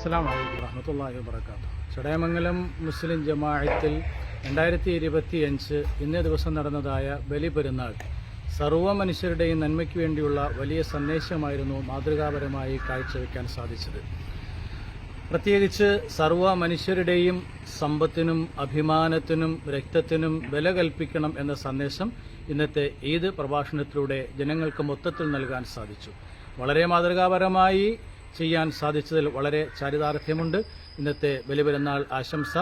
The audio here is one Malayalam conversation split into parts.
അസ്സാം വലൈക്കും വറഹമത്തല്ലാഹി വാബർക്കാത്തു ചടയമംഗലം മുസ്ലിം ജമാഅത്തിൽ രണ്ടായിരത്തി ഇരുപത്തി അഞ്ച് ഇന്നേ ദിവസം നടന്നതായ ബലിപെരുന്നാൾ സർവ മനുഷ്യരുടെയും നന്മയ്ക്ക് വേണ്ടിയുള്ള വലിയ സന്ദേശമായിരുന്നു മാതൃകാപരമായി കാഴ്ചവെക്കാൻ സാധിച്ചത്. പ്രത്യേകിച്ച് സർവ മനുഷ്യരുടെയും സമ്പത്തിനും അഭിമാനത്തിനും രക്തത്തിനും വില കൽപ്പിക്കണം എന്ന സന്ദേശം ഇന്നത്തെ ഈദ് പ്രഭാഷണത്തിലൂടെ ജനങ്ങൾക്ക് മൊത്തത്തിൽ നൽകാൻ സാധിച്ചു. വളരെ മാതൃകാപരമായി ചെയ്യാൻ സാധിച്ചതിൽ വളരെ ചാരിതാർത്ഥ്യമുണ്ട്. ഇന്നത്തെ ബലിപെരുന്നാൾ ആശംസ.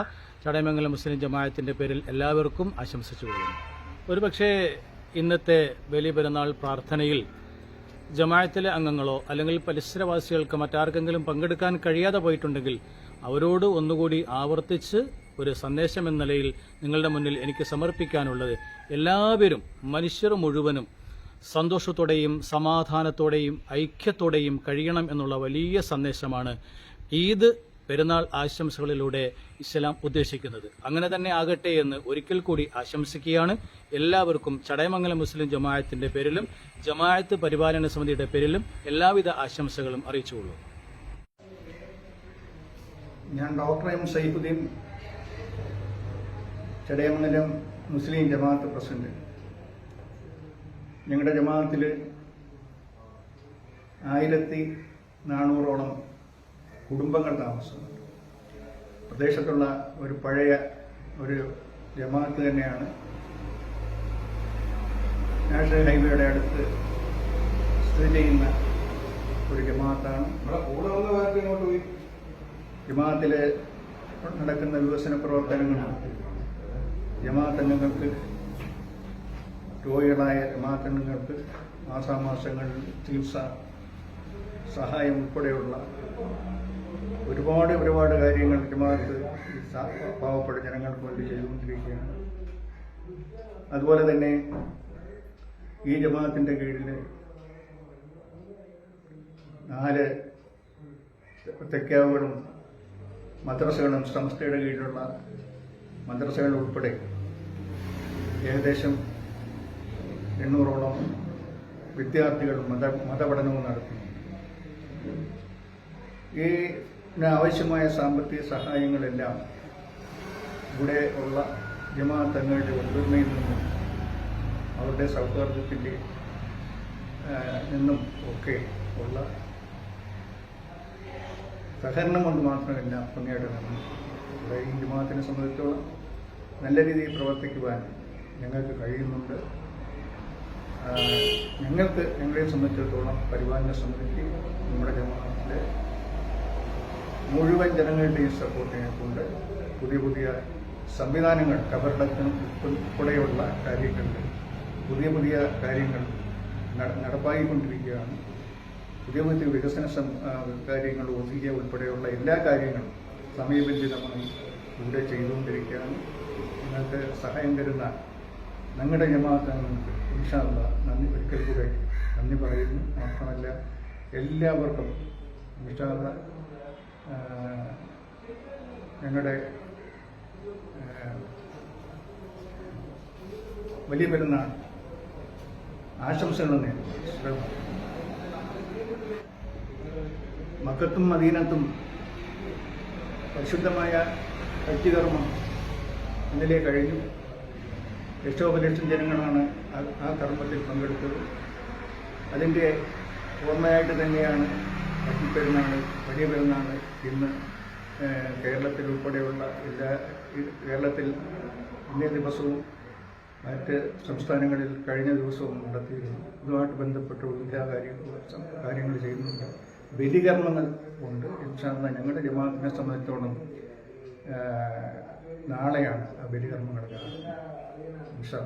ചടയമംഗലം മുസ്ലിം ജമാഅത്തിന്റെ പേരിൽ എല്ലാവർക്കും ആശംസിച്ചു പോകുന്നു ഒരുപക്ഷേ ഇന്നത്തെ ബലിപെരുന്നാൾ പ്രാർത്ഥനയിൽ ജമായത്തിലെ അംഗങ്ങളോ അല്ലെങ്കിൽ പരിസരവാസികൾക്ക് മറ്റാർക്കെങ്കിലും പങ്കെടുക്കാൻ കഴിയാതെ പോയിട്ടുണ്ടെങ്കിൽ അവരോട് ഒന്നുകൂടി ആവർത്തിച്ച് ഒരു സന്ദേശം എന്ന നിലയിൽ നിങ്ങളുടെ മുന്നിൽ എനിക്ക് സമർപ്പിക്കാനുള്ളത് എല്ലാവരും മനുഷ്യർ മുഴുവനും സന്തോഷത്തോടെയും സമാധാനത്തോടെയും ഐക്യത്തോടെയും കഴിയണം എന്നുള്ള വലിയ സന്ദേശമാണ് ഈദ് പെരുന്നാൾ ആശംസകളിലൂടെ ഇസ്ലാം ഉദ്ദേശിക്കുന്നത്. അങ്ങനെ തന്നെ ആകട്ടെ എന്ന് ഒരിക്കൽ കൂടി ആശംസിക്കുകയാണ്. എല്ലാവർക്കും ചടയമംഗലം മുസ്ലിം ജമായത്തിന്റെ പേരിലും ജമായത്ത് പരിപാലന സമിതിയുടെ പേരിലും എല്ലാവിധ ആശംസകളും അറിയിച്ചുകൊള്ളൂ. ഞാൻ ഡോക്ടർ എം സൈഫുദ്ദീൻ ചടയമംഗലം മുസ്ലിം ജമാഅത്ത് പ്രസിഡന്റ്. ഞങ്ങളുടെ ജമാഅത്തിൽ ആയിരത്തി നാനൂറോളം കുടുംബങ്ങൾ താമസിക്കുന്നു. പ്രദേശത്തുള്ള ഒരു പഴയ ഒരു ജമാഅത്ത് തന്നെയാണ്. നാഷണൽ ഹൈവേയുടെ അടുത്ത് സ്ഥിതി ചെയ്യുന്ന ഒരു ജമാഅത്താണ്. ജമാഅത്തിൽ നടക്കുന്ന വികസന പ്രവർത്തനങ്ങൾ ജമാഅത്ത് അംഗങ്ങൾക്ക് രോഗികളായ മാറ്റങ്ങൾക്ക് മാസാമാസങ്ങളിൽ ചികിത്സ സഹായം ഉൾപ്പെടെയുള്ള ഒരുപാട് ഒരുപാട് കാര്യങ്ങൾ ജമാഅത്ത് ഈ പാവപ്പെട്ട ജനങ്ങൾക്ക് വേണ്ടി ചെയ്തുകൊണ്ടിരിക്കുകയാണ്. അതുപോലെ തന്നെ ഈ ജമാഅത്തിന്റെ കീഴിൽ നാല് തെക്കാവുകളും മദ്രസകളും സംസ്ഥയുടെ കീഴിലുള്ള മദ്രസകൾ ഉൾപ്പെടെ ഏകദേശം എണ്ണൂറോളം വിദ്യാർത്ഥികൾ മത മതപഠനവും നടത്തുന്നു. ഈ ആവശ്യമായ സാമ്പത്തിക സഹായങ്ങളെല്ലാം ഇവിടെ ഉള്ള ജമാഅത്തങ്ങളുടെ ഒത്തൊരുമയിൽ നിന്നും അവരുടെ സൗഹാർദ്ദത്തിന്റെ നിന്നും ഒക്കെ ഉള്ള സഹകരണം കൊണ്ട് മാത്രമല്ല പങ്കെടുക്കണം ഇവിടെ ഈ ജമാഅത്തിനെ സംബന്ധിച്ചോളം നല്ല രീതിയിൽ പ്രവർത്തിക്കുവാൻ ഞങ്ങൾക്ക് കഴിയുന്നുണ്ട്. ഞങ്ങൾക്ക് ഞങ്ങളെ സംബന്ധിച്ചിടത്തോളം പരിപാലന സമിതിക്ക് നമ്മുടെ ജമാഅത്തിലെ മുഴുവൻ ജനങ്ങളുടെയും സപ്പോർട്ടിനെ കൊണ്ട് പുതിയ പുതിയ സംവിധാനങ്ങൾ കബറിടത്തിനും ഉൾപ്പെടെയുള്ള കാര്യങ്ങളിൽ പുതിയ പുതിയ കാര്യങ്ങൾ നട- നടപ്പാക്കിക്കൊണ്ടിരിക്കുകയാണ്. പുതിയ പുതിയ വികസന കാര്യങ്ങൾ ഒതുക്കിയ ഉൾപ്പെടെയുള്ള എല്ലാ കാര്യങ്ങളും സമയബന്ധിതമായി ഇവിടെ ചെയ്തുകൊണ്ടിരിക്കുകയാണ്. നിങ്ങൾക്ക് സഹായം തരുന്ന ഞങ്ങളുടെ ജമാഅത്തങ്ങൾക്ക് ഇൻഷാല്ല നന്ദി ഒരിക്കൽ കൂടെ നന്ദി പറയുന്നു. മാത്രമല്ല എല്ലാവർക്കും ഇൻഷാല്ല ഞങ്ങളുടെ വലിയ പെരുന്നാൾ ആശംസകൾ നേരുന്നു. മക്കത്തും മദീനത്തും പരിശുദ്ധമായ വ്യക്തികർമ്മം ഇന്നലെ കഴിഞ്ഞു. ലക്ഷോപലക്ഷം ജനങ്ങളാണ് ആ- കർമ്മത്തിൽ പങ്കെടുത്തത്. അതിന്റെ ഓർമ്മയായിട്ട് തന്നെയാണ് ഹജ്ജ് പെരുന്നാൾ വലിയ പെരുന്നാൾ ഇന്ന് കേരളത്തിൽ ഉൾപ്പെടെയുള്ള എല്ലാ കേരളത്തിൽ ഇന്നേ ദിവസവും മറ്റ് സംസ്ഥാനങ്ങളിൽ കഴിഞ്ഞ ദിവസവും നടത്തിയിരുന്നു. ഇതുമായിട്ട് ബന്ധപ്പെട്ട എല്ലാ കാര്യങ്ങളും കാര്യങ്ങൾ ചെയ്യുന്നുണ്ട്. ബലികർമ്മങ്ങൾ ഉണ്ട്. ഇൻഷാല്ല ഞങ്ങളുടെ ജമാഅത്തിനെ സംബന്ധിച്ചോളം നാളെയാണ് ആ നടക്കുന്നത് ഇൻഷാ